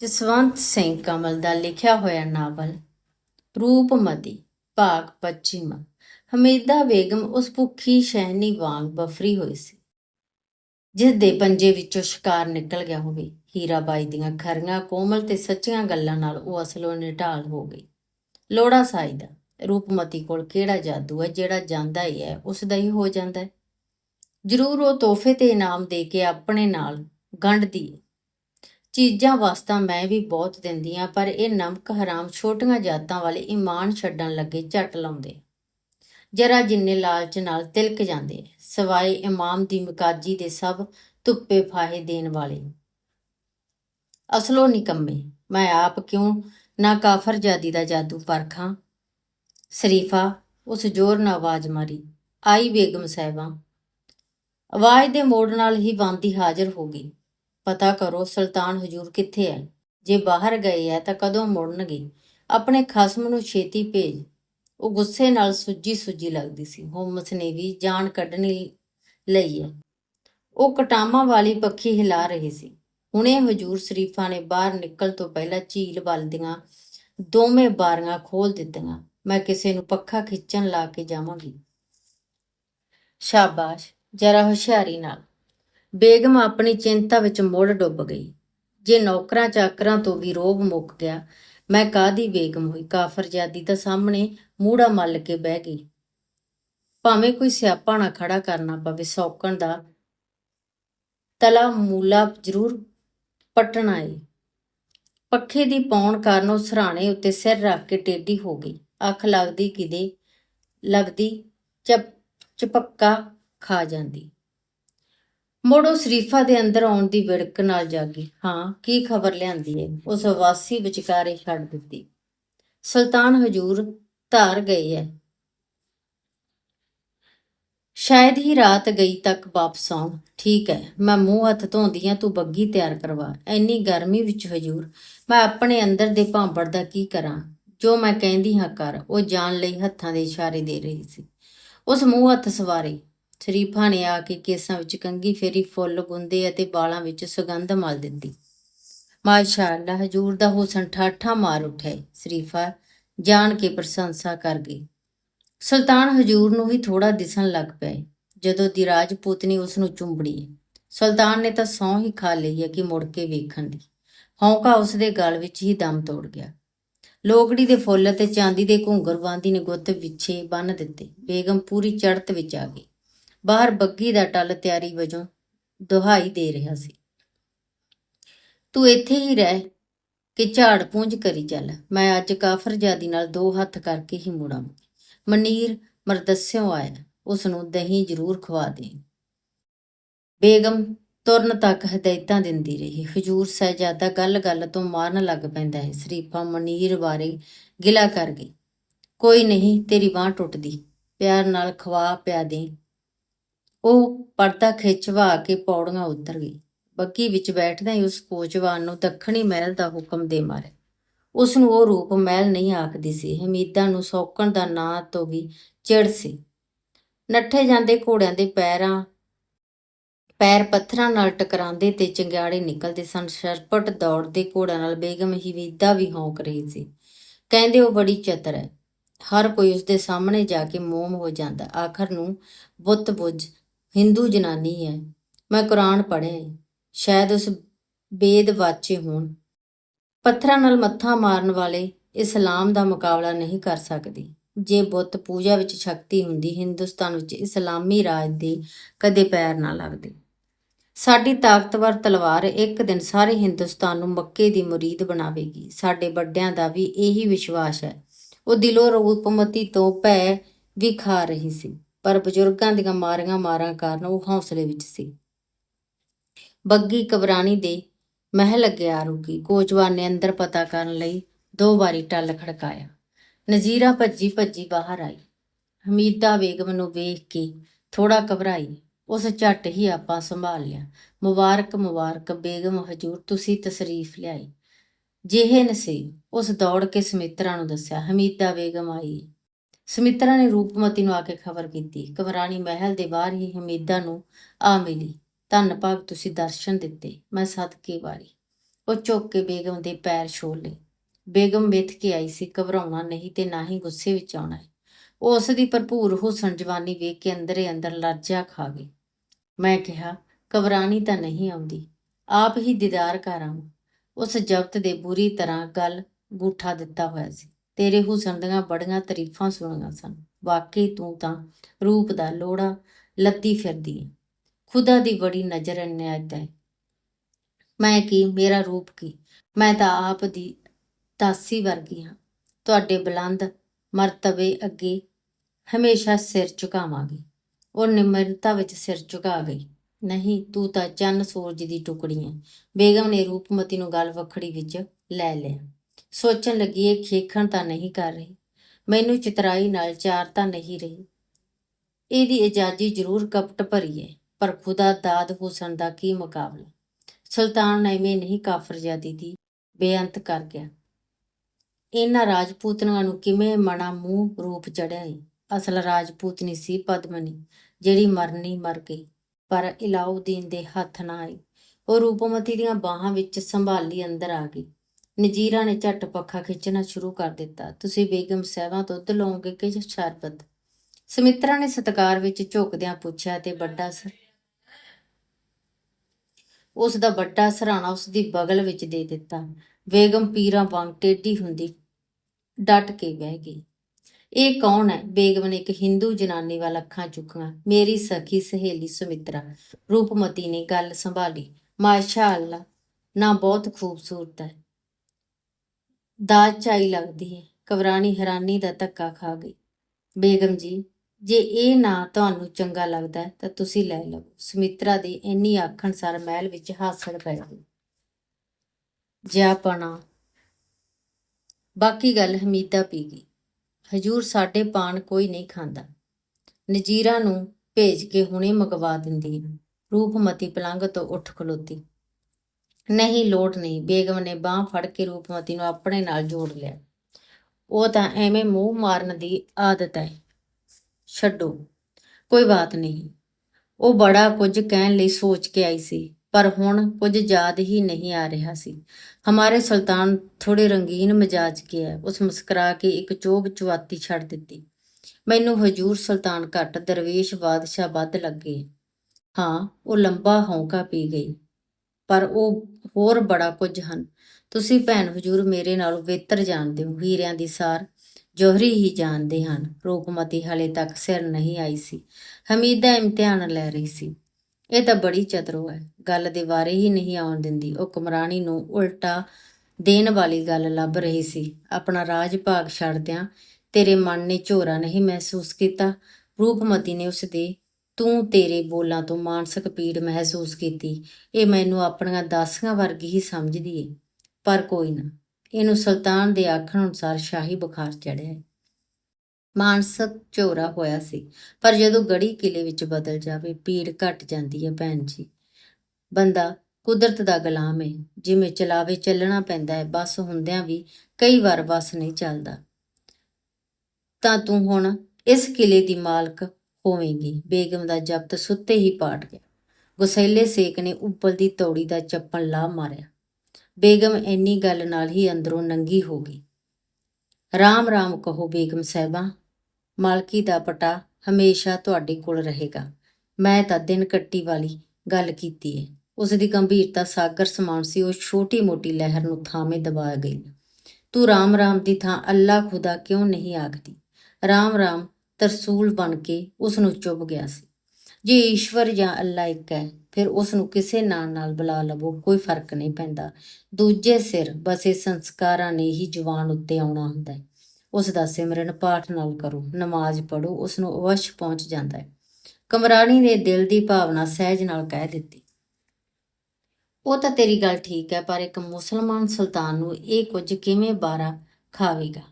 ਜਸਵੰਤ ਸਿੰਘ ਕਮਲ ਦਾ ਲਿਖਿਆ ਹੋਇਆ ਨਾਵਲ ਰੂਪਮਤੀ ਭਾਗ ਪੱਚੀਮ ਹਮੀਦਾ ਬੇਗਮ ਉਸ ਭੁੱਖੀ ਸ਼ਹਿਨੀ ਵਾਂਗ ਬਫਰੀ ਹੋਈ ਸੀ ਜਿਸ ਦੇ ਪੰਜੇ ਵਿੱਚੋਂ ਸ਼ਿਕਾਰ ਨਿਕਲ ਗਿਆ ਹੋਵੇ। ਹੀਰਾਬਾਈ ਦੀਆਂ ਖਰੀਆਂ, ਕੋਮਲ ਤੇ ਸੱਚੀਆਂ ਗੱਲਾਂ ਨਾਲ ਉਹ ਅਸਲੋਂ ਨਿਢਾਲ ਹੋ ਗਈ। ਲੋੜਾ ਸਾਈ ਦਾ ਰੂਪਮਤੀ ਕੋਲ ਕਿਹੜਾ ਜਾਦੂ ਹੈ, ਜਿਹੜਾ ਜਾਂਦਾ ਹੀ ਹੈ, ਉਸ ਦਾ ਹੀ ਹੋ ਜਾਂਦਾ ਹੈ। ਜ਼ਰੂਰ ਉਹ ਤੋਹਫੇ ਤੇ ਇਨਾਮ ਦੇ ਕੇ ਆਪਣੇ ਨਾਲ ਗੰਢਦੀ ਚੀਜ਼ਾਂ ਵਾਸਤਾ ਮੈਂ ਵੀ ਬਹੁਤ ਦਿੰਦੀ ਆ ਪਰ ਇਹ ਨਮਕ ਹਰਾਮ ਛੋਟੀਆਂ ਜਾਤਾਂ ਵਾਲੇ ਈਮਾਨ ਛੱਡਣ ਲੱਗੇ ਝੱਟ ਲਾਉਂਦੇ। ਜਰਾ ਜਿੰਨੇ ਲਾਲਚ ਨਾਲ ਤਿਲਕ ਜਾਂਦੇ, ਸਵਾਏ ਇਮਾਮ ਦੀ ਮਕਾਜੀ ਦੇ ਸਭ ਧੁੱਪੇ ਫਾਹੇ ਦੇਣ ਵਾਲੇ। ਅਸਲੋਂ ਨਿਕੰਮੇ, ਮੈਂ ਆਪ ਕਿਉਂ ਨਾ ਕਾਫਰ ਜਾਦੀ ਦਾ ਜਾਦੂ ਪਰਖਾਂ? ਸ਼ਰੀਫਾ, ਉਸ ਜ਼ੋਰ ਨਾਲ ਆਵਾਜ਼ ਮਾਰੀ, ਆਈ ਬੇਗਮ ਸਾਹਿਬਾਂ। ਆਵਾਜ਼ ਦੇ ਮੋੜ ਨਾਲ ਹੀ ਵਾਂਦੀ ਹਾਜ਼ਰ ਹੋ ਗਈ। ਪਤਾ ਕਰੋ ਸੁਲਤਾਨ ਹਜੂਰ ਕਿੱਥੇ ਹੈ। ਜੇ ਬਾਹਰ ਗਏ ਹੈ ਤਾਂ ਕਦੋਂ ਮੁੜਨਗੇ? ਆਪਣੇ ਖਸਮ ਨੂੰ ਛੇਤੀ ਭੇਜ। ਉਹ ਗੁੱਸੇ ਨਾਲ ਸੁੱਜੀ ਸੁੱਜੀ ਲੱਗਦੀ ਸੀ। ਹੋਮਸ ਨੇ ਵੀ ਜਾਨ ਕੱਢਣੀ ਲਈ ਹੈ। ਉਹ ਕਟਾਮਾਂ ਵਾਲੀ ਪੱਖੀ ਹਿਲਾ ਰਹੀ ਸੀ। ਹੁਣੇ ਹਜੂਰ ਸ਼ਰੀਫਾਂ ਨੇ ਬਾਹਰ ਨਿਕਲ ਤੋਂ ਪਹਿਲਾਂ ਝੀਲ ਵੱਲ ਦੀਆਂ ਦੋਵੇਂ ਬਾਰੀਆਂ ਖੋਲ ਦਿੱਤੀਆਂ। ਮੈਂ ਕਿਸੇ ਨੂੰ ਪੱਖਾ ਖਿੱਚਣ ਲਾ ਕੇ ਜਾਵਾਂਗੀ। ਸ਼ਾਬਾਸ਼। ਜਰਾ ਹੁਸ਼ਿਆਰੀ ਨਾਲ। ਬੇਗਮ ਆਪਣੀ ਚਿੰਤਾ ਵਿੱਚ ਮੁੜ ਡੁੱਬ ਗਈ। ਜੇ ਨੌਕਰਾਂ ਚਾਕਰਾਂ ਤੋਂ ਵੀ ਰੋਬ ਮੁੱਕ ਗਿਆ, ਮੈਂ ਕਾਦੀ ਬੇਗਮ ਹੋਈ? ਕਾਫਰਜ਼ਾਦੀ ਤਾਂ ਸਾਹਮਣੇ ਮੂੜਾ ਮੱਲ ਕੇ ਬਹਿ ਗਈ। ਭਾਵੇਂ ਕੋਈ ਸਿਆਪਾ ਨਾ ਖੜਾ ਕਰਨਾ ਪਵੇ, ਸੌਕਣ ਦਾ ਤਲਾ ਮੂਲਾ ਜ਼ਰੂਰ ਪਟਣਾ ਏ। ਪੱਖੇ ਦੀ ਪੌਣ ਕਾਰਨ ਉਹ ਸਰਾਣੇ ਉੱਤੇ ਸਿਰ ਰੱਖ ਕੇ ਟੇਢੀ ਹੋ ਗਈ। ਅੱਖ ਲੱਗਦੀ ਕਿਦੇ ਲੱਗਦੀ ਚਪ ਚਪੱਕਾ ਖਾ ਜਾਂਦੀ। ਮੋੜੋ ਸ਼ਰੀਫਾ ਦੇ ਅੰਦਰ ਆਉਣ ਦੀ ਵਿੜਕ ਨਾਲ ਜਾਗੀ। ਹਾਂ। ਕੀ ਖਬਰ ਲਿਆਂਦੀ ਏ? ਉਸ ਵਾਸੀ ਵਿਚਕਾਰੇ ਛੱਡ ਦਿੱਤੀ। ਸੁਲਤਾਨ ਹਜੂਰ ਧਾਰ ਗਏ ਐ। ਸ਼ਾਇਦ ਹੀ ਰਾਤ ਗਈ ਤੱਕ ਵਾਪਸ ਆਉਣ। ਠੀਕ ਹੈ ਮੈਂ ਮੂੰਹ ਹੱਥ ਧੋਂਦੀ ਆ ਤੂੰ ਬੱਗੀ ਤਿਆਰ ਕਰਵਾ। ਐਨੀ ਗਰਮੀ ਵਿੱਚ ਹਜੂਰ ਮੈਂ ਆਪਣੇ ਅੰਦਰ ਦੇ ਭਾਂਬੜ ਦਾ ਕੀ ਕਰਾਂ? ਜੋ ਮੈਂ ਕਹਿੰਦੀ ਹਾਂ ਕਰ। ਉਹ ਜਾਣ ਲਈ ਹੱਥਾਂ ਦੇ ਇਸ਼ਾਰੇ ਦੇ ਰਹੀ ਸੀ। ਉਸ ਮੂੰਹ ਹੱਥ ਸਵਾਰੇ। ਸ਼ਰੀਫਾ ਨੇ ਆ ਕੇ ਕੇਸਾਂ ਵਿੱਚ ਕੰਗੀ ਫੇਰੀ ਫੁੱਲ ਗੁੰਦੇ ਅਤੇ ਬਾਲਾਂ ਵਿੱਚ ਸੁਗੰਧ ਮਲ ਦਿੱਤੀ ਮਾਸ਼ਾਅੱਲਾ ਹਜੂਰ ਦਾ ਹੁਸਨ ਠਾਠਾ ਮਾਰ ਉੱਠਿਆ ਸ਼ਰੀਫਾ ਜਾਣ ਕੇ ਪ੍ਰਸ਼ੰਸਾ ਕਰ ਗਈ। ਸੁਲਤਾਨ ਹਜੂਰ ਨੂੰ ਹੀ ਥੋੜਾ ਦਿਸਣ ਲੱਗ ਪਏ, ਜਦੋਂ ਦੀ ਰਾਜਪੂਤਨੀ ਉਸ ਨੂੰ ਚੁੰਬੜੀ। ਸੁਲਤਾਨ ਨੇ ਤਾਂ ਸੌਂ ਹੀ ਖਾ ਲਈ ਹੈ ਕਿ ਮੁੜ ਕੇ ਵੇਖਣ ਦੀ। ਹੌਂਕਾ ਉਸ ਦੇ ਗਲ ਵਿੱਚ ਹੀ ਦਮ ਤੋੜ ਗਿਆ। ਲੋਗੜੀ ਦੇ ਫੁੱਲ ਤੇ ਚਾਂਦੀ ਦੇ ਘੁੰਗਰ ਬਾਂਦੀ ਨੇ ਗੁੱਤ ਵਿਛੇ ਬੰਨ ਦਿੱਤੇ। ਬੇਗਮ ਪੂਰੀ ਚੜਤ ਵਿੱਚ ਆ ਗਈ। ਬਾਹਰ ਬੱਗੀ ਦਾ ਟੱਲ ਤਿਆਰੀ ਵਜੋਂ ਦੁਹਾਈ ਦੇ ਰਿਹਾ ਸੀ। ਤੂੰ ਇੱਥੇ ਹੀ ਰਹਿ ਕਿ ਝਾੜ ਪੂੰਝ ਕਰੀ ਚੱਲ। ਮੈਂ ਅੱਜ ਕਾਫਰ ਜਾਦੀ ਨਾਲ ਦੋ ਹੱਥ ਕਰਕੇ ਹੀ ਮੁੜਾਂ। ਮਨੀਰ ਮਰਦਸਿਓ ਆਇਆ। ਉਸ ਨੂੰ ਦਹੀਂ ਜ਼ਰੂਰ ਖਵਾ ਦੇ। ਬੇਗਮ ਤੁਰਨ ਤੱਕ ਹਦਾਇਤਾਂ ਦਿੰਦੀ ਰਹੀ। ਹਜੂਰ ਸਹਿਜਾਦਾ, ਗੱਲ-ਗੱਲ ਤੋਂ ਮਾਰਨ ਲੱਗ ਪੈਂਦਾ ਹੈ। ਸ਼ਰੀਫਾ ਮਨੀਰ ਬਾਰੇ ਗਿਲਾ ਕਰ ਗਈ। ਕੋਈ ਨਹੀਂ, ਤੇਰੀ ਬਾਹ ਟੁੱਟਦੀ। ਪਿਆਰ ਨਾਲ ਖਵਾ ਪਿਆ ਦੇ। ਉਹ ਪਰਦਾ ਖਿੱਚਵਾ ਕੇ ਪੌੜੀਆਂ ਉਤਰ ਗਈ। ਬੱਗੀ ਵਿੱਚ ਬੈਠਦਾ ਹੀ ਉਸ ਕੋਚਵਾਨ ਨੂੰ ਦੱਖਣੀ ਮਹਿਲ ਦਾ ਹੁਕਮ ਦੇ ਮਾਰੇ। ਉਸ ਨੂੰ ਉਹ ਰੂਪ ਮਹਿਲ ਨਹੀਂ ਆਖਦੀ ਸੀ। ਹਮੀਦਾ ਨੂੰ ਸੌਕਣ ਦਾ ਨਾਂ ਤੋਂ ਵੀ ਚਿੜ ਸੀ। ਨੱਠੇ ਜਾਂਦੇ ਘੋੜਿਆਂ ਦੇ ਪੈਰਾਂ, ਪੈਰ ਪੱਥਰਾਂ ਨਾਲ ਟਕਰਾਉਂਦੇ ਤੇ ਚੰਗਿਆੜੇ ਨਿਕਲਦੇ ਸਨ। ਸ਼ਰਪਟ ਦੌੜਦੇ ਘੋੜਿਆਂ ਨਾਲ ਬੇਗਮ ਹਮੀਦਾ ਵੀ ਹੌਂਕ ਰਹੀ ਸੀ। ਕਹਿੰਦੇ ਉਹ ਬੜੀ ਚਤਰ ਹੈ। ਹਰ ਕੋਈ ਉਸ ਦੇ ਸਾਹਮਣੇ ਜਾ ਕੇ ਮੋਮ ਹੋ ਜਾਂਦਾ। ਆਖਰ ਨੂੰ ਬੁੱਤ ਬੁੱਝ ਹਿੰਦੂ ਜਨਾਨੀ ਹੈ ਮੈਂ ਕੁਰਾਨ ਪੜ੍ਹਿਆ ਹੈ ਸ਼ਾਇਦ ਉਸ ਬੇਦ ਵਾਚੇ ਹੋਣ। ਪੱਥਰਾਂ ਨਾਲ ਮੱਥਾ ਮਾਰਨ ਵਾਲੇ ਇਸਲਾਮ ਦਾ ਮੁਕਾਬਲਾ ਨਹੀਂ ਕਰ ਸਕਦੇ। ਜੇ ਬੁੱਤ ਪੂਜਾ ਵਿੱਚ ਸ਼ਕਤੀ ਹੁੰਦੀ, ਹਿੰਦੁਸਤਾਨ ਵਿੱਚ ਇਸਲਾਮੀ ਰਾਜ ਦੇ ਕਦੇ ਪੈਰ ਨਾ ਲੱਗਦੇ। ਸਾਡੀ ਤਾਕਤਵਰ ਤਲਵਾਰ ਇੱਕ ਦਿਨ ਸਾਰੇ ਹਿੰਦੁਸਤਾਨ ਨੂੰ ਮੱਕੇ ਦੀ ਮੁਰੀਦ ਬਣਾਵੇਗੀ। ਸਾਡੇ ਵੱਡਿਆਂ ਦਾ ਵੀ ਇਹੀ ਵਿਸ਼ਵਾਸ ਹੈ ਉਹ ਦਿਲੋਂ ਰੂਪਮਤੀ ਤੋਂ ਭੈ ਵੀ ਖਾ ਰਹੀ ਸੀ। ਪਰ ਬਜ਼ੁਰਗਾਂ ਦੀਆਂ ਮਾਰੀਆਂ ਮਾਰਾਂ ਕਾਰਨ ਉਹ ਹੌਸਲੇ ਵਿੱਚ ਸੀ। ਬੱਗੀ ਕਬਰਾਣੀ ਦੇ ਮਹਿਲ ਅੱਗੇ ਆ ਰੁਕੀ। ਕੋਚਵਾਨ ਨੇ ਅੰਦਰ ਪਤਾ ਕਰਨ ਲਈ ਦੋ ਵਾਰੀ ਟੱਲ ਖੜਕਾਇਆ। ਨਜ਼ੀਰਾ ਭੱਜੀ ਭੱਜੀ ਬਾਹਰ ਆਈ। ਹਮੀਦਾ ਬੇਗਮ ਨੂੰ ਵੇਖ ਕੇ ਥੋੜਾ ਘਬਰਾਈ। ਉਸ ਝੱਟ ਹੀ ਆਪਾਂ ਸੰਭਾਲ ਲਿਆ। ਮੁਬਾਰਕ ਮੁਬਾਰਕ, ਬੇਗਮ ਹਜੂਰ, ਤੁਸੀਂ ਤਸ਼ਰੀਫ ਲਿਆਈ। ਜਿਹੇ ਨਸੀਬ, ਉਸ ਦੌੜ ਕੇ ਸਮਿਤਰਾ ਨੂੰ ਦੱਸਿਆ। ਹਮੀਦਾ ਬੇਗਮ ਆਈ। ਸਮਿਤਰਾ ਨੇ ਰੂਪਮਤੀ ਨੂੰ ਆ ਕੇ ਖਬਰ ਕੀਤੀ। ਕਮਰਾਣੀ ਮਹਿਲ ਦੇ ਬਾਹਰ ਹੀ ਹਮੀਦਾ ਨੂੰ ਆ ਮਿਲੀ। ਧੰਨ ਭਾਗ ਤੁਸੀਂ ਦਰਸ਼ਨ ਦਿੱਤੇ, ਮੈਂ ਸਦਕੇ ਵਾਰੀ। ਉਹ ਝੁੱਕ ਕੇ ਬੇਗਮ ਦੇ ਪੈਰ ਛੋਹ ਲਏ। ਬੇਗਮ ਮਿੱਥ ਕੇ ਆਈ ਸੀ, ਘਬਰਾਉਣਾ ਨਹੀਂ ਤੇ ਨਾ ਹੀ ਗੁੱਸੇ ਵਿੱਚ ਆਉਣਾ ਹੈ। ਉਹ ਉਸ ਦੀ ਭਰਪੂਰ ਹੁਸਨ ਜਵਾਨੀ ਵੇਖ ਕੇ ਅੰਦਰੇ ਅੰਦਰ ਲਰਜ਼ਾ ਖਾ ਗਈ। ਮੈਂ ਕਿਹਾ, ਘਬਰਾਣੀ ਤਾਂ ਨਹੀਂ ਆਉਂਦੀ, ਆਪ ਹੀ ਦੀਦਾਰ ਕਰ ਆਊਂ। ਉਸ ਜ਼ਬਤ ਦੇ ਬੁਰੀ ਤਰ੍ਹਾਂ ਗੱਲ ਗੂਠਾ ਦਿੱਤਾ ਹੋਇਆ ਸੀ। ਤੇਰੇ ਹੁਸਨ ਦੀਆਂ ਬੜੀਆਂ ਤਾਰੀਫਾਂ ਸੁਣੀਆਂ ਸਨ। ਵਾਕਈ ਤੂੰ ਤਾਂ ਰੂਪ ਦਾ ਲੋੜਾ ਲੱਤੀ ਫਿਰਦੀ ਹੈ ਖੁਦਾ ਦੀ ਬੜੀ ਨਜ਼ਰ ਅਨਾਇਤ ਹੈ ਮੈਂ ਕੀ, ਮੇਰਾ ਰੂਪ ਕੀ? ਮੈਂ ਤਾਂ ਆਪ ਦੀ ਦਾਸੀ ਵਰਗੀ ਹਾਂ ਤੁਹਾਡੇ ਬੁਲੰਦ ਮਰਤਬੇ ਅੱਗੇ ਹਮੇਸ਼ਾ ਸਿਰ ਝੁਕਾਵਾਂਗੀ। ਉਹ ਨਿਮਰਤਾ ਵਿੱਚ ਸਿਰ ਝੁਕਾ ਗਈ। ਨਹੀਂ, ਤੂੰ ਤਾਂ ਚੰਨ ਸੂਰਜ ਦੀ ਟੁਕੜੀ ਹੈ ਬੇਗਮ ਨੇ ਰੂਪਮਤੀ ਨੂੰ ਗੱਲ ਵਖੜੀ ਵਿੱਚ ਲੈ ਲਿਆ। ਸੋਚਣ ਲੱਗੀ ਇਹ ਖੇਖਣ ਤਾਂ ਨਹੀਂ ਕਰ ਰਹੀ। ਮੈਨੂੰ ਚਿਤਰਾਈ ਨਾਲ ਚਾਰ ਤਾਂ ਨਹੀਂ ਰਹੀ। ਇਹਦੀ ਇਜਾਜ਼ੀ ਜ਼ਰੂਰ ਕਪਟ ਭਰੀ ਹੈ ਪਰ ਖੁਦਾ ਦਾਦ ਹੁਸਨ ਦਾ ਕੀ ਮੁਕਾਬਲਾ? ਸੁਲਤਾਨ ਐਵੇਂ ਨਹੀਂ ਕਾਫਰਜ਼ਾਦੀ ਦੀ ਬੇਅੰਤ ਕਰ ਗਿਆ। ਇਹਨਾਂ ਰਾਜਪੂਤਨਾਂ ਨੂੰ ਕਿਵੇਂ ਮਣਾ ਮੂੰਹ ਰੂਪ ਚੜਿਆ ਏ? ਅਸਲ ਰਾਜਪੂਤਨੀ ਸੀ ਪਦਮਨੀ, ਜਿਹੜੀ ਮਰਨੀ ਮਰ ਗਈ, ਪਰ ਇਲਾਉਦੀਨ ਦੇ ਹੱਥ ਨਾ ਆਈ। ਉਹ ਰੂਪਮਤੀ ਦੀਆਂ ਬਾਹਾਂ ਵਿੱਚ ਸੰਭਾਲੀ ਅੰਦਰ ਆ ਗਈ। ਨਜੀਰਾ ਨੇ ਝੱਟ ਪੱਖਾ ਖਿੱਚਣਾ ਸ਼ੁਰੂ ਕਰ ਦਿੱਤਾ। ਤੁਸੀਂ ਬੇਗਮ ਸਾਹਿਬਾਂ ਦੁੱਧ ਲਓਗੇ ਕਿ ਸ਼ਰਬਤ? ਸੁਮਿਤਰਾ ਨੇ ਸਤਕਾਰ ਵਿੱਚ ਝੁਕਦਿਆਂ ਪੁੱਛਿਆ ਤੇ ਵੱਡਾ ਸਰ ਉਸ ਦਾ ਵੱਡਾ ਸਰਾਣਾ ਉਸ ਦੀ ਬਗਲ ਵਿੱਚ ਦੇ ਦਿੱਤਾ। ਬੇਗਮ ਪੀਰਾਂ ਵਾਂਗ ਟੇਢੀ ਹੁੰਦੀ ਡਟ ਕੇ ਬਹਿ ਗਈ। ਇਹ ਕੌਣ ਹੈ? ਬੇਗਮ ਨੇ ਇੱਕ ਹਿੰਦੂ ਜਨਾਨੀ ਵੱਲ ਅੱਖਾਂ ਚੁੱਕੀਆਂ। ਮੇਰੀ ਸਖੀ ਸਹੇਲੀ ਸੁਮਿਤਰਾ, ਰੂਪਮਤੀ ਨੇ ਗੱਲ ਸੰਭਾਲੀ। ਮਾਸ਼ਾ ਨਾ ਬਹੁਤ ਖੂਬਸੂਰਤ ਹੈ। ਦਾਜ ਚਾਈ ਲੱਗਦੀ ਹੈ ਕਵਰਾਣੀ ਹੈਰਾਨੀ ਦਾ ਧੱਕਾ ਖਾ ਗਈ। ਬੇਗਮ ਜੀ, ਜੇ ਇਹ ਨਾ ਤੁਹਾਨੂੰ ਚੰਗਾ ਲੱਗਦਾ ਤਾਂ ਤੁਸੀਂ ਲੈ ਲਓ। ਸੁਮਿਤਰਾ ਦੇ ਇੰਨੀ ਆਖਣ ਸਰ ਮਹਿਲ ਵਿੱਚ ਹਾਸੜ ਪੈ ਗਈ। ਜਿਆਪਣਾ ਬਾਕੀ ਗੱਲ ਹਮੀਦਾ ਪੀ ਗਈ। ਹਜੂਰ ਸਾਡੇ ਪਾਣ ਕੋਈ ਨਹੀਂ ਖਾਂਦਾ। ਨਜੀਰਾ ਨੂੰ ਭੇਜ ਕੇ ਹੁਣੇ ਮੰਗਵਾ ਦਿੰਦੀ ਹਾਂ। ਰੂਪਮਤੀ ਪਲੰਗ ਤੋਂ ਉੱਠ ਖਲੋਤੀ। ਨਹੀਂ, ਲੋੜ ਨਹੀਂ। ਬੇਗਮ ਨੇ ਬਾਹ ਫੜ ਕੇ ਰੂਪਮਤੀ ਨੂੰ ਆਪਣੇ ਨਾਲ ਜੋੜ ਲਿਆ। ਉਹ ਤਾਂ ਐਵੇਂ ਮੂੰਹ ਮਾਰਨ ਦੀ ਆਦਤ ਹੈ ਛੱਡੋ, ਕੋਈ ਬਾਤ ਨਹੀਂ। ਉਹ ਬੜਾ ਕੁਝ ਕਹਿਣ ਲਈ ਸੋਚ ਕੇ ਆਈ ਸੀ, ਪਰ ਹੁਣ ਕੁਝ ਯਾਦ ਹੀ ਨਹੀਂ ਆ ਰਿਹਾ ਸੀ। ਹਮਾਰੇ ਸੁਲਤਾਨ ਥੋੜੇ ਰੰਗੀਨ ਮਜ਼ਾਜ ਕੇ ਹੈ ਉਸ ਮੁਸਕਰਾ ਕੇ ਇੱਕ ਚੋਗ ਚੁਆਤੀ ਛੱਡ ਦਿੱਤੀ। ਮੈਨੂੰ ਹਜੂਰ ਸੁਲਤਾਨ ਘੱਟ ਦਰਵੇਸ਼ ਬਾਦਸ਼ਾਹ ਵੱਧ ਲੱਗੇ। ਹਾਂ, ਉਹ ਲੰਬਾ ਹੌਂਕਾ ਪੀ ਗਈ। ਪਰ ਉਹ ਹੋਰ ਬੜਾ ਕੁਝ ਹਨ। ਤੁਸੀਂ ਭੈਣ ਹਜੂਰ ਮੇਰੇ ਨਾਲੋਂ ਬਿਹਤਰ ਜਾਣਦੇ ਹੋ, ਹੀਰਿਆਂ ਦੀ ਸਾਰ ਜੋਹਰੀ ਹੀ ਜਾਣਦੇ ਹਨ। ਰੂਪਮਤੀ ਹਲੇ ਤੱਕ ਸਿਰ ਨਹੀਂ ਆਈ ਸੀ। ਹਮੀਦਾ ਇਮਤਿਹਾਨ ਲੈ ਰਹੀ ਸੀ। ਇਹ ਤਾਂ ਬੜੀ ਚਤਰੋ ਹੈ। ਗੱਲ ਦੇ ਵਾਰੇ ਹੀ ਨਹੀਂ ਆਉਣ ਦਿੰਦੀ। ਉਹ ਕੁਮਰਾਣੀ ਨੂੰ ਉਲਟਾ ਦੇਣ ਵਾਲੀ ਗੱਲ ਲੱਭ ਰਹੀ ਸੀ। ਆਪਣਾ ਰਾਜ ਭਾਗ ਛੱਡਦਿਆਂ ਤੇਰੇ ਮਨ ਨੇ ਝੋਰਾ ਨਹੀਂ ਮਹਿਸੂਸ ਕੀਤਾ। ਰੂਪਮਤੀ ਨੇ ਉਸ ਦੇ ਤੂੰ ਤੇਰੇ ਬੋਲਾਂ ਤੋਂ ਮਾਨਸਿਕ ਪੀੜ ਮਹਿਸੂਸ ਕੀਤੀ। ਇਹ ਮੈਨੂੰ ਆਪਣੀਆਂ ਦਾਸੀਆਂ ਵਰਗੀ ਹੀ ਸਮਝਦੀ ਏ। ਪਰ ਕੋਈ ਨਾ, ਇਹਨੂੰ ਸੁਲਤਾਨ ਦੇ ਆਖਣ ਅਨੁਸਾਰ ਸ਼ਾਹੀ ਬੁਖਾਰ ਚੜਿਆ ਹੈ ਮਾਨਸਿਕ ਝੋਰਾ ਹੋਇਆ ਸੀ, ਪਰ ਜਦੋਂ ਗੜੀ ਕਿਲੇ ਵਿੱਚ ਬਦਲ ਜਾਵੇ, ਪੀੜ ਘਟ ਜਾਂਦੀ ਹੈ ਭੈਣ ਜੀ। ਬੰਦਾ ਕੁਦਰਤ ਦਾ ਗੁਲਾਮ ਹੈ ਜਿਵੇਂ ਚਲਾਵੇ ਚੱਲਣਾ ਪੈਂਦਾ ਹੈ ਬਸ ਹੁੰਦਿਆਂ ਵੀ ਕਈ ਵਾਰ ਬਸ ਨਹੀਂ ਚੱਲਦਾ। ਤਾਂ ਤੂੰ ਹੁਣ ਇਸ ਕਿਲੇ ਦੀ ਮਾਲਕ ਹੋਵੇਂਗੀ। ਬੇਗਮ ਦਾ ਜਪਤ ਸੁੱਤੇ ਹੀ ਪਾਟ ਗਿਆ। ਗੁਸੈਲੇ ਸੇਕ ਨੇ ਉੱਪਲ ਦੀ ਤੌੜੀ ਦਾ ਚੱਪਣ ਲਾ ਮਾਰਿਆ। ਬੇਗਮ ਇੰਨੀ ਗੱਲ ਨਾਲ ਹੀ ਅੰਦਰੋਂ ਨੰਗੀ ਹੋ ਗਈ। ਰਾਮ ਰਾਮ ਕਹੋ ਬੇਗਮ ਸਾਹਿਬਾ, ਮਾਲਕੀ ਦਾ ਪਟਾ ਹਮੇਸ਼ਾ ਤੁਹਾਡੇ ਕੋਲ ਰਹੇਗਾ। ਮੈਂ ਤਾਂ ਦਿਨ ਕੱਟੀ ਵਾਲੀ ਗੱਲ ਕੀਤੀ ਹੈ ਉਸ ਦੀ ਗੰਭੀਰਤਾ ਸਾਗਰ ਸਮਾਨ ਸੀ, ਉਹ ਛੋਟੀ ਮੋਟੀ ਲਹਿਰ ਨੂੰ ਥਾਮੇ ਦਬਾ ਗਈ। ਤੂੰ ਰਾਮ ਰਾਮ ਦੀ ਥਾਂ ਅੱਲਾ ਖੁਦਾ ਕਿਉਂ ਨਹੀਂ ਆਖਦੀ? ਰਾਮ ਰਾਮ ਤਰਸੂਲ ਬਣ ਕੇ ਉਸ ਨੂੰ ਚੁੱਭ ਗਿਆ ਸੀ। ਜੇ ਈਸ਼ਵਰ ਜਾਂ ਅੱਲਾ ਇੱਕ ਹੈ, ਫਿਰ ਉਸ ਨੂੰ ਕਿਸੇ ਨਾਂ ਨਾਲ ਬੁਲਾ ਲਵੋ, ਕੋਈ ਫ਼ਰਕ ਨਹੀਂ ਪੈਂਦਾ। ਦੂਜੇ ਸਿਰ ਬਸੇ ਸੰਸਕਾਰਾਂ ਨੇ ਹੀ ਜਵਾਨ ਉੱਤੇ ਆਉਣਾ ਹੁੰਦਾ ਹੈ। ਉਸ ਦਾ ਸਿਮਰਨ ਪਾਠ ਨਾਲ ਕਰੋ, ਨਮਾਜ਼ ਪੜੋ ਉਸ ਨੂੰ ਅਵਸ਼ ਪਹੁੰਚ ਜਾਂਦਾ ਹੈ। ਕਮਰਾਣੀ ਨੇ ਦਿਲ ਦੀ ਭਾਵਨਾ ਸਹਿਜ ਨਾਲ ਕਹਿ ਦਿੱਤੀ। ਉਹ ਤਾਂ ਤੇਰੀ ਗੱਲ ਠੀਕ ਹੈ, ਪਰ ਇੱਕ ਮੁਸਲਮਾਨ ਸੁਲਤਾਨ ਨੂੰ ਇਹ ਕੁਝ ਕਿਵੇਂ ਬਾਰਾ ਖਾਵੇਗਾ?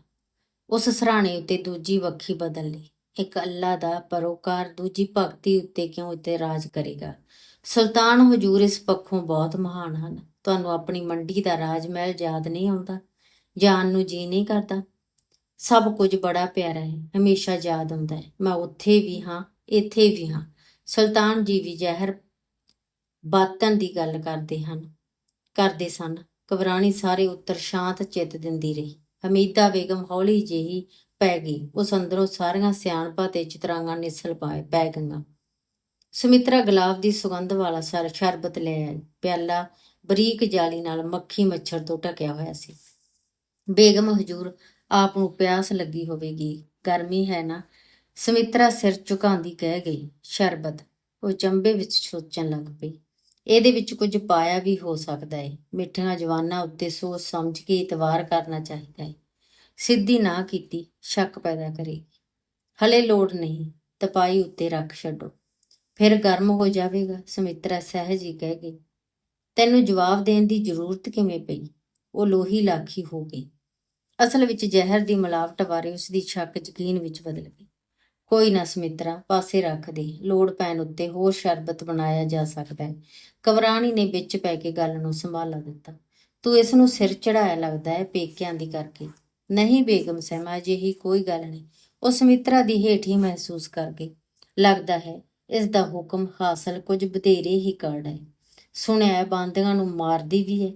ਉਸ ਸਰਾਣੇ ਉੱਤੇ ਦੂਜੀ ਵੱਖੀ ਬਦਲ ਲਈ। ਇੱਕ ਅੱਲਾ ਦਾ ਪਰੋਕਾਰ ਦੂਜੀ ਭਗਤੀ ਉੱਤੇ ਕਿਉਂ ਉੱਤੇ ਰਾਜ ਕਰੇਗਾ? ਸੁਲਤਾਨ ਹਜੂਰ ਇਸ ਪੱਖੋਂ ਬਹੁਤ ਮਹਾਨ ਹਨ। ਤੁਹਾਨੂੰ ਆਪਣੀ ਮੰਡੀ ਦਾ ਰਾਜ ਮਹਿਲ ਯਾਦ ਨਹੀਂ ਆਉਂਦਾ? ਜਾਨ ਨੂੰ ਜੀ ਨਹੀਂ ਕਰਦਾ? ਸਭ ਕੁਝ ਬੜਾ ਪਿਆਰਾ ਹੈ, ਹਮੇਸ਼ਾ ਯਾਦ ਆਉਂਦਾ ਹੈ। ਮੈਂ ਉੱਥੇ ਵੀ ਹਾਂ, ਇੱਥੇ ਵੀ ਹਾਂ। ਸੁਲਤਾਨ ਜੀ ਵੀ ਜ਼ਹਿਰ ਬਾਤਨ ਦੀ ਗੱਲ ਕਰਦੇ ਹਨ, ਕਰਦੇ ਸਨ। ਕਵਰਾਣੀ ਸਾਰੇ ਉੱਤਰ ਸ਼ਾਂਤ ਚਿੱਤ ਦਿੰਦੀ ਰਹੀ। ਹਮੀਦਾ ਬੇਗਮ ਹੌਲੀ ਜਿਹੀ ਪੈ ਗਈ। ਉਸ ਅੰਦਰੋਂ ਸਾਰੀਆਂ ਸਿਆਣਪਾਂ ਤੇ ਚਿਤਰਾਂਗਾਂ ਨਿਸਲ ਪਾਏ, ਪੈ ਗਈਆਂ। ਸੁਮਿਤਰਾ ਗੁਲਾਬ ਦੀ ਸੁਗੰਧ ਵਾਲਾ ਸਰ ਸ਼ਰਬਤ ਲੈ ਆਈ। ਪਿਆਲਾ ਬਰੀਕ ਜਾਲੀ ਨਾਲ ਮੱਖੀ ਮੱਛਰ ਤੋਂ ਢਕਿਆ ਹੋਇਆ ਸੀ। ਬੇਗਮ ਹਜੂਰ, ਆਪ ਨੂੰ ਪਿਆਸ ਲੱਗੀ ਹੋਵੇਗੀ। ਗਰਮੀ ਹੈ ਨਾ? ਸੁਮਿਤਰਾ ਸਿਰ ਝੁਕਾਉਂਦੀ ਕਹਿ ਗਈ, ਸ਼ਰਬਤ। ਉਹ ਚੰਬੇ ਵਿੱਚ ਸੋਚਣ ਲੱਗ ਪਈ। ਇਹਦੇ ਵਿੱਚ ਕੁਝ ਪਾਇਆ ਵੀ ਹੋ ਸਕਦਾ ਹੈ ਮਿੱਠੀਆਂ ਜਵਾਨਾਂ ਉੱਤੇ ਸੋਚ ਸਮਝ ਕੇ ਇਤਵਾਰ ਕਰਨਾ ਚਾਹੀਦਾ ਹੈ ਸਿੱਧੀ ਨਾ ਕੀਤੀ, ਸ਼ੱਕ ਪੈਦਾ ਕਰੇਗੀ। ਹਲੇ ਲੋੜ ਨਹੀਂ, ਤਪਾਈ ਉੱਤੇ ਰੱਖ ਛੱਡੋ। ਫਿਰ ਗਰਮ ਹੋ ਜਾਵੇਗਾ, ਸੁਮਿਤਰਾ ਸਹਿਜ ਹੀ ਕਹਿ ਗਈ। ਤੈਨੂੰ ਜਵਾਬ ਦੇਣ ਦੀ ਜ਼ਰੂਰਤ ਕਿਵੇਂ ਪਈ? ਉਹ ਲੋਹੀ ਲਾਖੀ ਹੋ ਗਈ। ਅਸਲ ਵਿੱਚ ਜ਼ਹਿਰ ਦੀ ਮਿਲਾਵਟ ਬਾਰੇ ਉਸ ਦੀ ਸ਼ੱਕ ਯਕੀਨ ਵਿੱਚ ਬਦਲ ਗਈ। ਕੋਈ ਨਾ ਸਮਿਤਰਾ, ਪਾਸੇ ਰੱਖ ਦੇ। ਲੋੜ ਪੈਣ ਉੱਤੇ ਹੋਰ ਸ਼ਰਬਤ ਬਣਾਇਆ ਜਾ ਸਕਦਾ ਹੈ। ਕਵਰਾਣੀ ਨੇ ਵਿੱਚ ਪੈ ਕੇ ਗੱਲ ਨੂੰ ਸੰਭਾਲਾ ਦਿੱਤਾ। ਤੂੰ ਇਸ ਨੂੰ ਸਿਰ ਚੜਾਇਆ ਲੱਗਦਾ ਹੈ ਪੇਕਿਆਂ ਦੀ ਕਰਕੇ। ਨਹੀਂ ਬੇਗਮ ਸਹਿਮਾ ਜਿਹੀ ਕੋਈ ਗੱਲ ਨਹੀਂ। ਉਹ ਸਮਿਤਰਾ ਦੀ ਹੇਠ ਹੀ ਮਹਿਸੂਸ ਕਰ ਗਈ। ਲੱਗਦਾ ਹੈ, ਇਸ ਦਾ ਹੁਕਮ ਹਾਸਲ ਕੁਝ ਬਧੇਰੇ ਹੀ ਕਰਦਾ ਹੈ। ਸੁਣਿਆ ਹੈ, ਬਾਂਦੀਆਂ ਨੂੰ ਮਾਰਦੀ ਵੀ ਹੈ।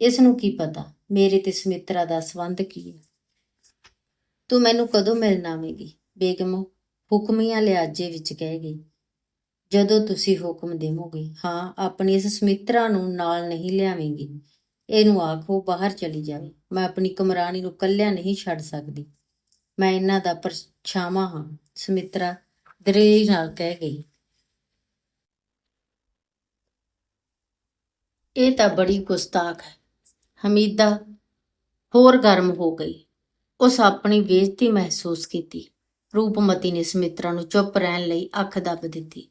ਇਸ ਨੂੰ ਕੀ ਪਤਾ, ਮੇਰੇ ਤੇ ਸਮਿਤਰਾ ਦਾ ਸੰਬੰਧ ਕੀ ਹੈ? ਤੂੰ ਮੈਨੂੰ ਕਦੋਂ ਮਿਲਣਾ ਆਵੇਂਗੀ? ਬੇਗਮ ਹੁਕਮੀਆਂ ਲਿਆਜੇ ਵਿੱਚ ਕਹਿ ਗਈ। ਜਦੋਂ ਤੁਸੀਂ ਹੁਕਮ ਦੇਵੋਗੇ, ਹਾਂ, ਆਪਣੀ ਇਸ ਸਮਿਤਰਾ ਨੂੰ ਨਾਲ ਨਹੀਂ ਲਿਆਵੇਂਗੀ। ਇਹਨੂੰ ਆਖੋ, ਬਾਹਰ ਚਲੀ ਜਾਵੇ। ਮੈਂ ਆਪਣੀ ਕਮਰਾਣੀ ਨੂੰ ਕੱਲਿਆ ਨਹੀਂ ਛੱਡ ਸਕਦੀ। ਮੈਂ ਇਹਨਾਂ ਦਾ ਪਰਛਾਵਾਂ ਹਾਂ, ਸਮਿਤਰਾ ਦਰੇਰੀ ਨਾਲ ਕਹਿ ਗਈ। ਇਹ ਤਾਂ ਬੜੀ ਗੁਸਤਾਖ ਹੈ। ਹਮੀਦਾ ਹੋਰ ਗਰਮ ਹੋ ਗਈ। ਉਸ ਆਪਣੀ ਬੇਇੱਜ਼ਤੀ ਮਹਿਸੂਸ ਕੀਤੀ। ਰੂਪਮਤੀ ਨੇ ਸਮਿਤਰਾ ਨੂੰ ਚੁੱਪ ਰਹਿਣ ਲਈ ਅੱਖ ਦੱਬ ਦਿੱਤੀ।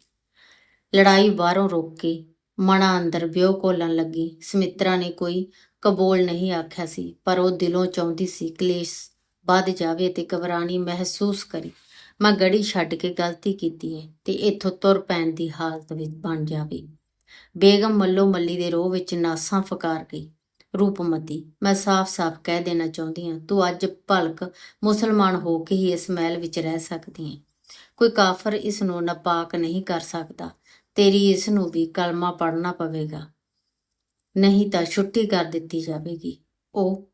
ਲੜਾਈ ਬਾਹਰੋਂ ਰੋਕ ਕੇ ਮਣਾ ਅੰਦਰ ਵਿਉ ਕੋਲਣ ਲੱਗੀ। ਸਮਿਤਰਾ ਨੇ ਕੋਈ ਕਬੂਲ ਨਹੀਂ ਆਖਿਆ ਸੀ, ਪਰ ਉਹ ਦਿਲੋਂ ਚਾਹੁੰਦੀ ਸੀ ਕਲੇਸ਼ ਵੱਧ ਜਾਵੇ ਤੇ ਘਬਰਾਣੀ ਮਹਿਸੂਸ ਕਰੇ। ਮੈਂ ਗੜੀ ਛੱਡ ਕੇ ਗਲਤੀ ਕੀਤੀ ਹੈ ਤੇ ਇੱਥੋਂ ਤੁਰ ਪੈਣ ਦੀ ਹਾਲਤ ਵਿੱਚ ਬਣ ਜਾਵੇ। ਬੇਗਮ ਮੱਲੋ ਮੱਲੀ ਦੇ ਰੋਹ ਵਿੱਚ ਨਾਸਾਂ ਫਕਾਰ ਗਈ। ਰੂਪਮਤੀ, ਮੈਂ ਸਾਫ਼-ਸਾਫ਼ ਕਹਿ ਦੇਣਾ ਚਾਹੁੰਦੀ ਹਾਂ, ਤੂੰ ਅੱਜ ਭਲਕ ਮੁਸਲਮਾਨ ਹੋ ਕੇ ਹੀ ਇਸ ਮਹਿਲ ਵਿੱਚ ਰਹਿ ਸਕਦੀ ਹੈ ਕੋਈ ਕਾਫਰ ਇਸ ਨੂੰ ਨਾਪਾਕ ਨਹੀਂ ਕਰ ਸਕਦਾ। ਤੇਰੀ ਇਸ ਨੂੰ ਵੀ ਕਲਮਾ ਪੜਨਾ ਪਵੇਗਾ। ਨਹੀਂ ਤਾਂ ਛੁੱਟੀ ਕਰ ਦਿੱਤੀ ਜਾਵੇਗੀ। ਉਹ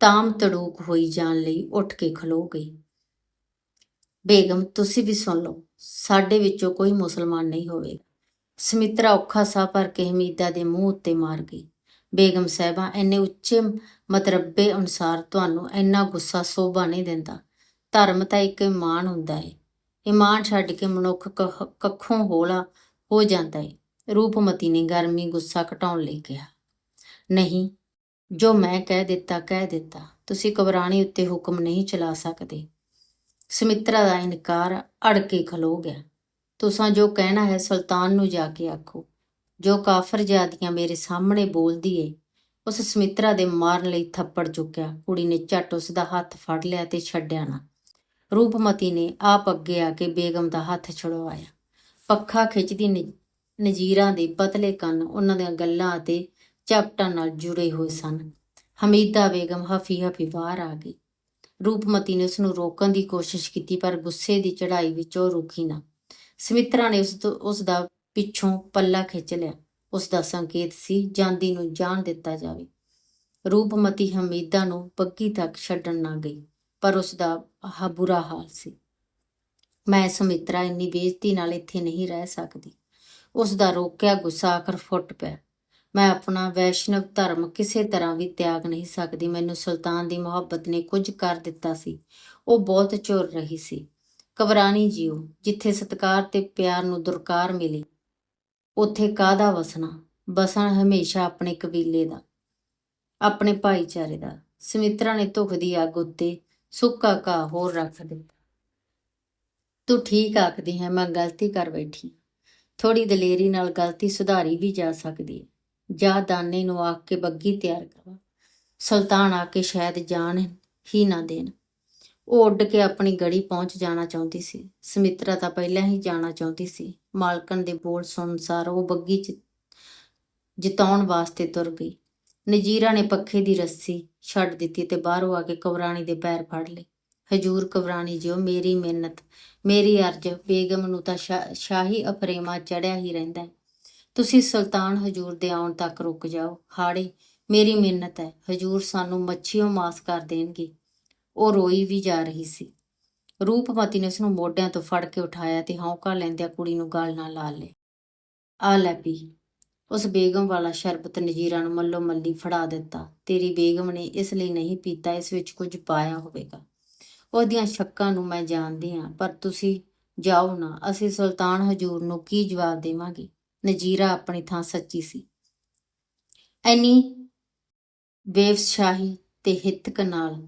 ਤਾਮ ਤੜੂਕ ਹੋਈ ਜਾਣ ਲਈ ਉੱਠ ਕੇ ਖਲੋ ਗਈ। ਬੇਗਮ, ਤੁਸੀਂ ਵੀ ਸੁਣ ਲਓ, ਸਾਡੇ ਵਿੱਚੋਂ ਕੋਈ ਮੁਸਲਮਾਨ ਨਹੀਂ ਹੋਵੇਗਾ। ਸਮਿਤਰਾ ਔਖਾ ਸਾਹ ਭਰ ਕੇ ਹਮੀਦਾ ਦੇ ਮੂੰਹ ਉੱਤੇ ਮਾਰ ਗਈ। ਬੇਗਮ ਸਾਹਿਬਾ, ਇੰਨੇ ਉੱਚੇ ਮਤਰਬੇ ਅਨੁਸਾਰ ਤੁਹਾਨੂੰ ਇੰਨਾ ਗੁੱਸਾ ਸੋਭਾ ਨਹੀਂ ਦਿੰਦਾ। ਧਰਮ ਤਾਂ ਇੱਕ ਇਮਾਨ ਹੁੰਦਾ ਹੈ ਇਮਾਨ ਛੱਡ ਕੇ ਮਨੁੱਖ ਕ- ਕੱਖੋਂ ਹੋਲਾ ਹੋ ਜਾਂਦਾ ਹੈ ਰੂਪਮਤੀ ਨੇ ਗਰਮੀ, ਗੁੱਸਾ ਘਟਾਉਣ ਲਈ ਕਿਹਾ। ਨਹੀਂ, ਜੋ ਮੈਂ ਕਹਿ ਦਿੱਤਾ ਕਹਿ ਦਿੱਤਾ। ਤੁਸੀਂ ਕਬਰਾਣੀ ਉੱਤੇ ਹੁਕਮ ਨਹੀਂ ਚਲਾ ਸਕਦੇ। ਸਮਿਤਰਾ ਦਾ ਇਨਕਾਰ ਅੜ ਕੇ ਖਲੋ ਗਿਆ। ਤੁਸਾਂ ਜੋ ਕਹਿਣਾ ਹੈ, ਸੁਲਤਾਨ ਨੂੰ ਜਾ ਕੇ ਆਖੋ। ਜੋ ਕਾਫਰ ਜਾਦੀਆਂ ਮੇਰੇ ਸਾਹਮਣੇ ਬੋਲਦੀ ਏ, ਉਸ ਸਮਿਤਰਾ ਦੇ ਮਾਰਨ ਲਈ ਥੱਪੜ ਚੁੱਕਿਆ। ਕੁੜੀ ਨੇ ਝੱਟ ਉਸ ਦਾ ਹੱਥ ਫੜ ਲਿਆ ਤੇ ਛੱਡਿਆ ਨਾ। ਰੂਪਮਤੀ ਨੇ ਆਪ ਅੱਗੇ ਆ ਕੇ ਬੇਗਮ ਦਾ ਹੱਥ ਛੁਡਵਾਇਆ। ਪੱਖਾ ਖਿੱਚਦੀ ਨ- ਨਜ਼ੀਰਾਂ ਦੇ ਪਤਲੇ ਕੰਨ ਉਹਨਾਂ ਦੀਆਂ ਗੱਲਾਂ ਅਤੇ ਝਪਟਾਂ ਨਾਲ ਜੁੜੇ ਹੋਏ ਸਨ। ਹਮੀਦਾ ਬੇਗਮ ਹਫੀ ਹਫੀ ਬਾਹਰ ਆ ਗਈ। ਰੂਪਮਤੀ ਨੇ ਉਸ ਨੂੰ ਰੋਕਣ ਦੀ ਕੋਸ਼ਿਸ਼ ਕੀਤੀ, ਪਰ ਗੁੱਸੇ ਦੀ ਚੜ੍ਹਾਈ ਵਿੱਚ ਉਹ ਰੁਕੀ ਨਾ। ਸਮਿਤਰਾ ਨੇ ਉਸ ਤੋਂ ਉਸ ਦਾ ਪਿੱਛੋਂ ਪੱਲਾ ਖਿੱਚ ਲਿਆ। ਉਸ ਦਾ ਸੰਕੇਤ ਸੀ, ਜਾਂਦੀ ਨੂੰ ਜਾਣ ਦਿੱਤਾ ਜਾਵੇ। ਰੂਪਮਤੀ ਹਮੀਦਾ ਨੂੰ ਪੱਕੀ ਤੱਕ ਛੱਡਣ ਨਾ ਗਈ, ਪਰ ਉਸ ਦਾ ਆਹ ਬੁਰਾ ਹਾਲ ਸੀ। ਮੈਂ ਸਮਿਤਰਾ ਇੰਨੀ ਬੇਇੱਜ਼ਤੀ ਨਾਲ ਇੱਥੇ ਨਹੀਂ ਰਹਿ ਸਕਦੀ। ਉਸ ਦਾ ਰੋਕਿਆ ਗੁੱਸਾ ਆਖਰ ਫੁੱਟ ਪਿਆ। ਮੈਂ ਆਪਣਾ ਵੈਸ਼ਨਵ ਧਰਮ ਕਿਸੇ ਤਰ੍ਹਾਂ ਵੀ ਤਿਆਗ ਨਹੀਂ ਸਕਦੀ। ਮੈਨੂੰ ਸੁਲਤਾਨ ਦੀ ਮੁਹੱਬਤ ਨੇ ਕੁਝ ਕਰ ਦਿੱਤਾ ਸੀ। ਉਹ ਬਹੁਤ ਝੁਰ ਰਹੀ ਸੀ। ਕਵਰਾਣੀ ਜੀਓ ਜਿੱਥੇ ਸਤਕਾਰ ਤੇ ਪਿਆਰ ਨੂੰ ਦੁਰਕਾਰ ਮਿਲੀ, ਉੱਥੇ ਕਾਹਦਾ ਵਸਣਾ? ਬਸਣ ਹਮੇਸ਼ਾ ਆਪਣੇ ਕਬੀਲੇ ਦਾ, ਆਪਣੇ ਭਾਈਚਾਰੇ ਦਾ। ਸਮਿਤਰਾ ਨੇ ਧੁੱਖ ਦੀ ਅੱਗ ਉੱਤੇ ਸੁੱਕਾ ਘਾਹ ਹੋਰ ਰੱਖ ਦਿੱਤਾ। ਤੂੰ ਠੀਕ ਆਖਦੀ ਹੈ, ਮੈਂ ਗਲਤੀ ਕਰ ਬੈਠੀ ਥੋੜੀ ਦਲੇਰੀ ਨਾਲ ਗਲਤੀ ਸੁਧਾਰੀ ਵੀ ਜਾ ਸਕਦੀ ਹੈ। ਜਾ ਦਾਨੇ ਨੂੰ ਆਖ ਕੇ ਬੱਗੀ ਤਿਆਰ ਕਰਵਾ। ਸੁਲਤਾਨ ਆ ਕੇ ਸ਼ਾਇਦ ਜਾਣ ਹੀ ਨਾ ਦੇਣ। ਉਹ ਉੱਡ ਕੇ ਆਪਣੀ ਗੜੀ ਪਹੁੰਚ ਜਾਣਾ ਚਾਹੁੰਦੀ ਸੀ। ਸਮਿਤਰਾ ਤਾਂ ਪਹਿਲਾਂ ਹੀ ਜਾਣਾ ਚਾਹੁੰਦੀ ਸੀ। ਮਾਲਕਨ ਦੇ ਬੋਲ ਸੁਣਨ ਸਾਰ ਉਹ ਬੱਗੀ ਚ ਜਿਤਾਉਣ ਵਾਸਤੇ ਤੁਰ ਗਈ। ਨਜੀਰਾ ਨੇ ਪੱਖੇ ਦੀ ਰੱਸੀ ਛੱਡ ਦਿੱਤੀ ਤੇ ਬਾਹਰੋਂ ਆ ਕੇ ਕਵਰਾਣੀ ਦੇ ਪੈਰ ਫੜ ਲਏ। ਹਜੂਰ ਕਵਰਾਣੀ ਜਿਓ, ਮੇਰੀ ਮਿਹਨਤ, ਮੇਰੀ ਅਰਜ, ਬੇਗਮ ਨੂੰ ਤਾਂ ਸ਼ਾਹੀ ਅਪਰੇਮਾ ਚੜਿਆ ਹੀ ਰਹਿੰਦਾ ਤੁਸੀਂ ਸੁਲਤਾਨ ਹਜੂਰ ਦੇ ਆਉਣ ਤੱਕ ਰੁਕ ਜਾਓ। ਹਾੜੇ, ਮੇਰੀ ਮਿਹਨਤ ਹੈ। ਹਜੂਰ ਸਾਨੂੰ ਮੱਛੀਓ ਮਾਸ ਕਰ ਦੇਣਗੇ। ਉਹ ਰੋਈ ਵੀ ਜਾ ਰਹੀ ਸੀ। ਰੂਪਮਤੀ ਨੇ ਉਸ ਨੂੰ ਮੋਢਿਆਂ ਤੋਂ ਫੜ ਕੇ ਉਠਾਇਆ ਤੇ ਹੌਂਕਾ ਲੈਂਦਿਆਂ ਕੁੜੀ ਨੂੰ ਗਲ ਨਾਲ ਲਾ ਲਏ ਆ ਲੈ ਪੀ। ਉਸ ਬੇਗਮ ਵਾਲਾ ਸ਼ਰਬਤ ਨਜੀਰਾ ਨੂੰ ਮੱਲੋ ਮੱਲੀ ਫੜਾ ਦਿੱਤਾ। ਤੇਰੀ ਬੇਗਮ ਨੇ ਇਸ ਲਈ ਨਹੀਂ ਪੀਤਾ, ਇਸ ਵਿੱਚ ਕੁਝ ਪਾਇਆ ਹੋਵੇਗਾ। ਉਹਦੀਆਂ ਸ਼ੱਕਾਂ ਨੂੰ ਮੈਂ ਜਾਣਦੀ ਹਾਂ, ਪਰ ਤੁਸੀਂ ਜਾਓ ਨਾ, ਅਸੀਂ ਸੁਲਤਾਨ ਹਜੂਰ ਨੂੰ ਕੀ ਜਵਾਬ ਦੇਵਾਂਗੇ? ਨਜੀਰਾ ਆਪਣੀ ਥਾਂ ਸੱਚੀ ਸੀ। ਐਨੀ ਬੇਵਸ਼ਾਹੀ ਤੇ ਹਿੱਤਕ ਨਾਲ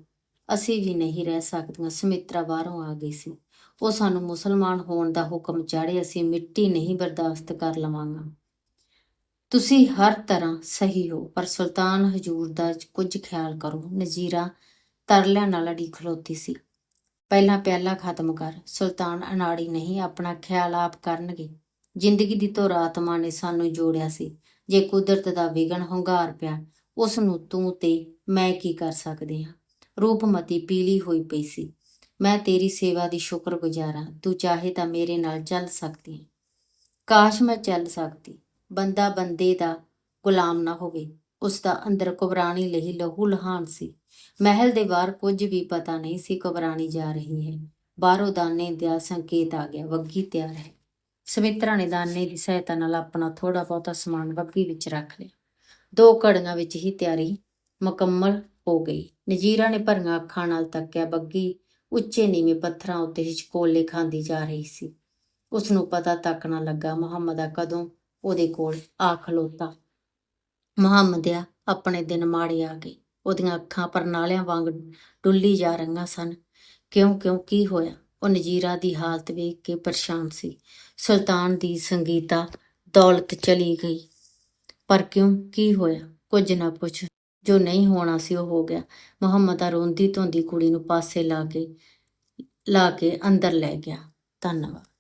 ਅਸੀਂ ਵੀ ਨਹੀਂ ਰਹਿ ਸਕਦੀਆਂ, ਸੁਮਿਤਰਾ ਬਾਹਰੋਂ ਆ ਗਈ ਸੀ। ਉਹ ਸਾਨੂੰ ਮੁਸਲਮਾਨ ਹੋਣ ਦਾ ਹੁਕਮ ਚਾੜੇ ਅਸੀਂ ਮਿੱਟੀ ਨਹੀਂ ਬਰਦਾਸ਼ਤ ਕਰ ਲਵਾਂਗਾ। ਤੁਸੀਂ ਹਰ ਤਰ੍ਹਾਂ ਸਹੀ ਹੋ, ਪਰ ਸੁਲਤਾਨ ਹਜੂਰ ਦਾ ਕੁਝ ਖਿਆਲ ਕਰੋ। ਨਜ਼ੀਰਾ ਤਰਲਿਆਂ ਨਾਲ ਅੜੀ ਖਲੋਤੀ ਸੀ। ਪਹਿਲਾਂ ਪਿਆਲਾ ਖਤਮ ਕਰ, ਸੁਲਤਾਨ ਅਨਾੜੀ ਨਹੀਂ ਆਪਣਾ ਖਿਆਲ ਆਪ ਕਰਨਗੇ। ਜ਼ਿੰਦਗੀ ਦੀ ਧੁਰ ਆਤਮਾ ਨੇ ਸਾਨੂੰ ਜੋੜਿਆ ਸੀ। ਜੇ ਕੁਦਰਤ ਦਾ ਵਿਗਨ ਹੰਗਾਰ ਪਿਆ, ਉਸ ਨੂੰ ਤੂੰ ਤੇ ਮੈਂ ਕੀ ਕਰ ਸਕਦੇ ਹਾਂ? ਰੂਪਮਤੀ ਪੀਲੀ ਹੋਈ ਪਈ ਸੀ। ਮੈਂ ਤੇਰੀ ਸੇਵਾ ਦੀ ਸ਼ੁਕਰਗੁਜ਼ਾਰਾਂ ਤੂੰ ਚਾਹੇ ਤਾਂ ਮੇਰੇ ਨਾਲ ਚੱਲ ਸਕਦੀ ਹੈ। ਕਾਸ਼ ਮੈਂ ਚੱਲ ਸਕਦੀ। ਬੰਦਾ ਬੰਦੇ ਦਾ ਗੁਲਾਮ ਨਾ ਹੋਵੇ। ਉਸ ਦਾ ਅੰਦਰ ਕੁਬਰਾਣੀ ਲਈ ਲਹੂ ਲਹਾਨ ਸੀ। ਮਹਿਲ ਦੇ ਬਾਹਰ ਕੁਝ ਵੀ ਪਤਾ ਨਹੀਂ ਸੀ ਕੁਬਰਾਣੀ ਜਾ ਰਹੀ ਹੈ। ਬਾਹਰੋਂ ਦਾਨੇ ਦਾ ਸੰਕੇਤ ਆ ਗਿਆ, ਵੱਗੀ ਤਿਆਰ ਹੈ। ਸਮਿਤਰਾ ਨੇ ਦਾਨੇ ਦੀ ਸਹਾਇਤਾ ਨਾਲ ਆਪਣਾ ਥੋੜਾ ਬਹੁਤਾ ਸਮਾਨ ਵੱਗੀ ਵਿੱਚ ਰੱਖ ਲਿਆ। ਦੋ ਘੜੀਆਂ ਵਿੱਚ ਹੀ ਤਿਆਰੀ ਮੁਕੰਮਲ ਹੋ ਗਈ। ਨਜੀਰਾ ਨੇ ਭਰੀਆਂ ਅੱਖਾਂ ਨਾਲ ਤੱਕਿਆ ਬੱਗੀ ਉੱਚੇ ਨੀਵੇਂ ਪੱਥਰਾਂ ਉੱਤੇ ਹਿਚਕੋਲੇ ਖਾਂਦੀ ਜਾ ਰਹੀ ਸੀ। ਉਸ ਨੂੰ ਪਤਾ ਤੱਕ ਨਾ ਲੱਗਾ ਮੁਹੰਮਦ ਮੁਹੰਮਦਾ ਕਦੋਂ ਉਹਦੇ ਕੋਲ ਆ ਖਲੋਤਾ। ਮੁਹੰਮਦਿਆ ਆਪਣੇ ਦਿਨ ਮਾੜੇ ਆ ਗਏ। ਉਹਦੀਆਂ ਅੱਖਾਂ ਪਰਨਾਲਿਆਂ ਵਾਂਗ ਡੁੱਲੀ ਜਾ ਰਹੀਆਂ ਸਨ। ਕਿਉਂ ਕਿਉਂ, ਕੀ ਹੋਇਆ? ਉਹ ਨਜੀਰਾ ਦੀ ਹਾਲਤ ਵੇਖ ਕੇ ਪਰੇਸ਼ਾਨ ਸੀ। ਸੁਲਤਾਨ ਦੀ ਸੰਗੀਤਾ ਦੌਲਤ ਚਲੀ ਗਈ। ਪਰ ਕਿਉਂ, ਕੀ ਹੋਇਆ? ਕੁਝ ਨਾ ਪੁੱਛ। ਜੋ ਨਹੀਂ ਹੋਣਾ ਸੀ ਉਹ ਹੋ ਗਿਆ। ਮੁਹੰਮਦਾ ਰੋਂਦੀ ਧੋਂਦੀ ਕੁੜੀ ਨੂੰ ਪਾਸੇ ਲਾ ਕੇ ਲਾ ਕੇ ਅੰਦਰ ਲੈ ਗਿਆ। ਧੰਨਵਾਦ।